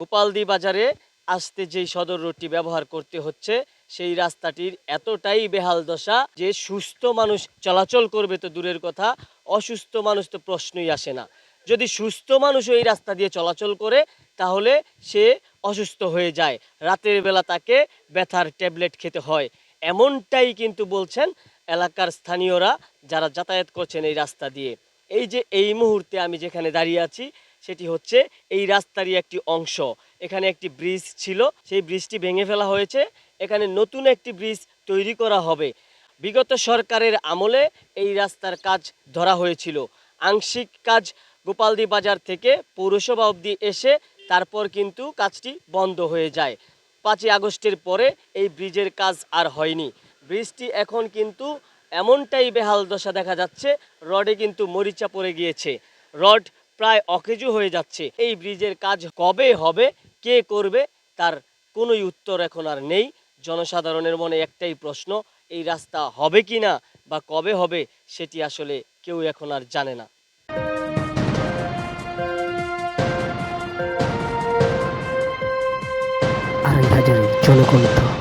গোপালদি বাজারে আসতে যেই সদর রোডটি ব্যবহার করতে হচ্ছে, সেই রাস্তাটির এতটাই বেহাল দশা যে সুস্থ মানুষ চলাচল করবে তো দূরের কথা, অসুস্থ মানুষ তো প্রশ্নই আসে না। যদি সুস্থ মানুষ এই রাস্তা দিয়ে চলাচল করে, তাহলে সে অসুস্থ হয়ে যায়। রাতের বেলা তাকে ব্যথার ট্যাবলেট খেতে হয়। এমনটাই কিন্তু বলছেন এলাকার স্থানীয়রা যারা যাতায়াত করছেন এই রাস্তা দিয়ে। এই যে এই মুহূর্তে আমি যেখানে দাঁড়িয়ে আছি সেটি হচ্ছে এই রাস্তারই একটি অংশ। এখানে একটি ব্রিজ ছিল, সেই ব্রিজটি ভেঙে ফেলা হয়েছে। এখানে নতুন একটি ব্রিজ তৈরি করা হবে। বিগত সরকারের আমলে এই রাস্তার কাজ ধরা হয়েছিল। আংশিক কাজ গোপালদি বাজার থেকে পৌরসভা অবধি এসে তারপর কিন্তু কাজটি বন্ধ হয়ে যায়। পাঁচই আগস্টের পরে এই ব্রিজের কাজ আর হয়নি। ব্রিজটি এখন কিন্তু এমনটাই বেহাল দশা দেখা যাচ্ছে, রডে কিন্তু মরিচা পড়ে গিয়েছে। রড প্রায় অকেজু হয়ে যাচ্ছে। এই ব্রিজের কাজ কবে হবে, কে করবে, তার কোনোই উত্তর এখন আর নেই। জনসাধারণের মনে একটাই প্রশ্ন, এই রাস্তা হবে কি না বা কবে হবে সেটি আসলে কেউ এখন আর জানে না। আড়াই হাজারের